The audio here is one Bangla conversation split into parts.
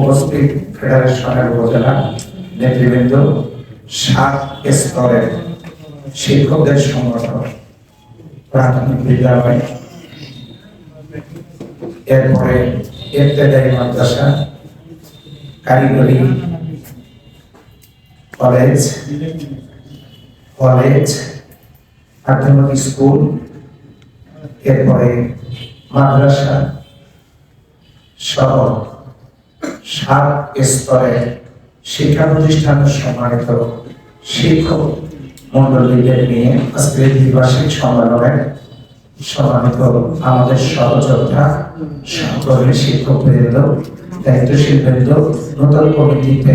উপস্থিত ফেডারেশনের উপজেলা নেতৃবৃন্দ, সাত স্তরের শিক্ষকদের সংগঠন, প্রাথমিক বিদ্যালয়, এরপরে ইবতেদায়ী মাদ্রাসা, কারিগরি কলেজ কলেজ, মাধ্যমিক স্কুল, এরপরে মাদ্রাসা সহ সাত স্তরে শিক্ষা প্রতিষ্ঠানের সম্মানিত শিক্ষক মন্ডলীদের নিয়ে আজকে দ্বিবার্ষিক সম্মেলনে সম্মানিত আমাদের সহযোদ্ধা শিক্ষক বৃন্দ দায়িত্বশীল বৃন্দ নতুন কমিটিতে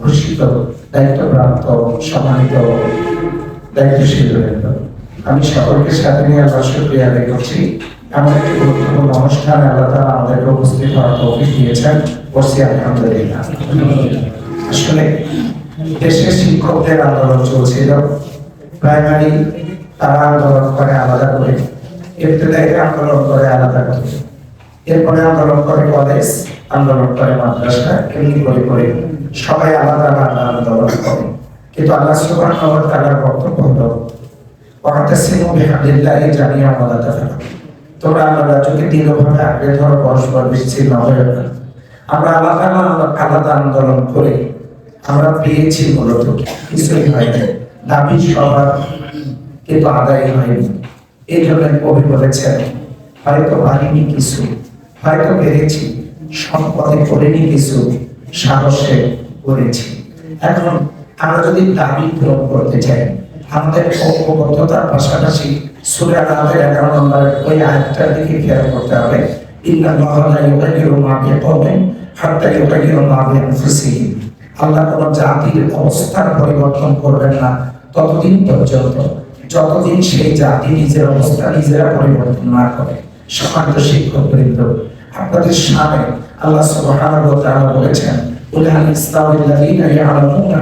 ঘোষিত দায়িত্বপ্রাপ্ত সম্মানিত দায়িত্বশীল বৃন্দ আমি সকলকে সাথে নিয়ে আল্লাহ শুক্রিয়া আদায় করছি। এমন একটি গুরুত্বপূর্ণ অনুষ্ঠানে আল্লাহ তাআলা আমাদেরকে উপস্থিত হওয়ার তৌফিক দিয়েছেন। করছি আলহামদুলিল্লাহ। আসলে দেশে শিক্ষকদের আন্দোলন চলছিল। প্রাইমারি তারা আন্দোলন করে আলাদা করে ইবতদায়ী আন্দোলন করে আলাদা করে। এরপরে আন্দোলন করে কলেজ, আন্দোলন করে মাদ্রাসা, এমনি করে করে সবাই আলাদা আলাদা আন্দোলন করে। কিন্তু আল্লাহ সুবহানাহু ওয়া তাআলার বক্তব্য হলো ওয়াতাসিমু বিহাবলিল্লাহি জামিআন ওয়া লা তোমরা আল্লাহর রাজ্যকে দৃঢ়ভাবে আঁকড়ে ধরো পরস্পর বিচ্ছিন্ন হয়ে না। আমরা আলাদা আলাদা আলাদা আন্দোলন করে আমরা পেয়েছি মূলত কিছুই হয়নি। দাবি সবার, কিন্তু আদায় হয়নি। এই জন্য কবি বলেছেন, হয়তো পারিনি কিছু, হয়তো পেরেছি, সম্পদে করিনি কিছু, সাহসে করেছি। এখন আমরা যদি দাবি পূরণ করতে চাই আমাদের ঐক্যবদ্ধতার পাশাপাশি সুরে আলাদের এগারো নম্বর ওই আয়াতটার দিকে খেয়াল করতে হবে। আল্লাহ জাতির অবস্থার পরিবর্তন করবেন না ততদিন পর্যন্ত। যতদিন সেই জাতি নিজের অবস্থা নিজেরা পরিবর্তন না করে। সম্মানিত শিক্ষক বৃন্দ আপনাদের সামনে আল্লাহ সুবহানাহু ওয়া তাআলা বলেছেন ইয়ালামুনা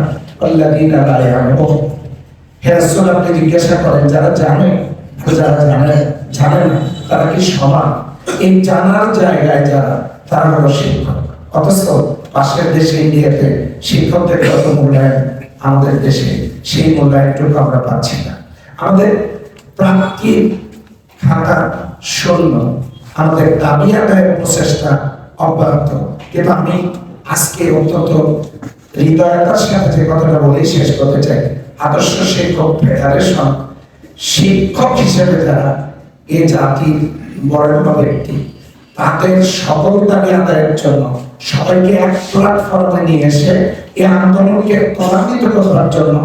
লা ইয়ালামুন হে আপনি জিজ্ঞাসা করেন, যারা জানে? যারা জানে জানে না। তারা কি সমান? এই জানার জায়গায় যারা, তারা হলো শিক্ষক। অথচ পাশের দেশে, ইন্ডিয়াতে শিক্ষকদের কত মূল্যায়ন আমাদের দেশে, সেই মূল্যায়নটুকু আমরা পাচ্ছি না। আমাদের প্রাপ্তি খাতা শূন্য, আমাদের দাবি আদায়ের প্রচেষ্টা অব্যাহত। কিন্তু আমি আজকে অত্যন্ত হৃদয়তার সাথে যে কথাটা বলেই শেষ করতে চাই। আদর্শ শিক্ষক ফেডারেশন শিক্ষক হিসেবে যারা এ জাতির বরেণ্য ব্যক্তি। তাদের সকল দাবি আদায়ের জন্য সবাইকে এক প্ল্যাটফর্মে নিয়ে এসে এই আন্দোলনকে ত্বরান্বিত করার জন্য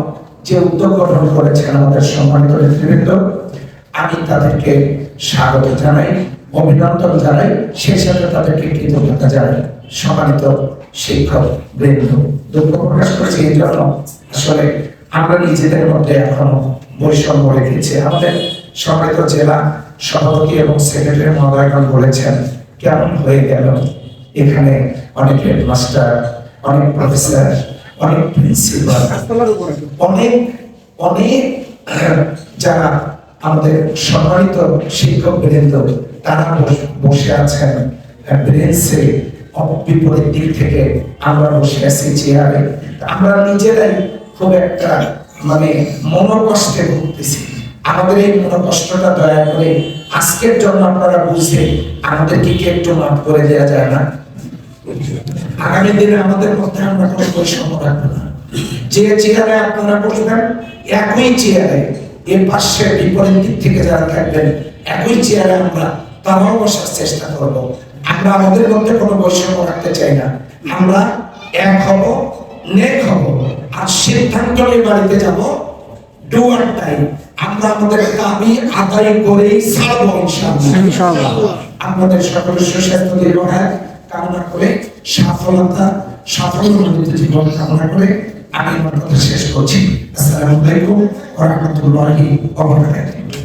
যে উদ্যোগ গঠন করেছেন আমাদের সম্মানিত নেতৃবৃন্দ, আমি তাদেরকে স্বাগত জানাই, অভিনন্দন জানাই, সেই সাথে তাদেরকে কৃতজ্ঞতা জানাই, সম্মানিত শিক্ষক বৃন্দ। দুঃখ প্রকাশ করছি এই জন্য। আসলে আমরা নিজেদের মধ্যে এখনও বৈষম্য রেখেছি। আমাদের সম্মানিত জেলা সভাপতি এবং সেক্রেটারি মহোদয়গণ বলেছেন কেমন হয়ে গেল? এখানে অনেক হেডমাস্টার অনেক প্রফেসর অনেক প্রিন্সিপাল অনেক অনেক যারা আমাদের সম্মানিত শিক্ষক বৃন্দ তারা বসে আছেন ব্রেঞ্চে বিপরীত দিক থেকে আমরা বসে আছি চেয়ারে। আমরা নিজেরাই খুব একটা মানে মনোকষ্টে ভুগতেছি। আমাদের এই মনোকষ্টটা দয়া করে আজকের জন্য আপনারা বুঝে আমাদেরকে কি একটু মাফ করে দেওয়া যায় না? আগামী দিনে আমাদের মধ্যে আমরা কোনো বৈষম্য রাখব না। যে চেয়ারে আপনারা বসবেন, একই চেয়ারে এর পাশের বিপরীত দিক থেকে যারা থাকবেন, একই চেয়ারে আমরা তারাও বসার চেষ্টা করব। আমরা আমাদের মধ্যে কোনো বৈষম্য রাখতে চাই না। আমরা এক হব, নেক হব। আর সিদ্ধান্ত নিয়ে বাড়িতে যাব ডুয়ার টাইম আমরা আমাদের দাবি আদায় করেই ছাড়বো ইনশাআল্লাহ। আমাদের সকল সকলের সুস্বাস্থ্য দীর্ঘায় কামনা করে সফলতা সাফল্যমণ্ডিত জীবন কামনা করে আমি আমার কথা শেষ করছি। আসসালামু আলাইকুম ওয়া রাহমাতুল্লাহি ওয়া বারাকাতুহু।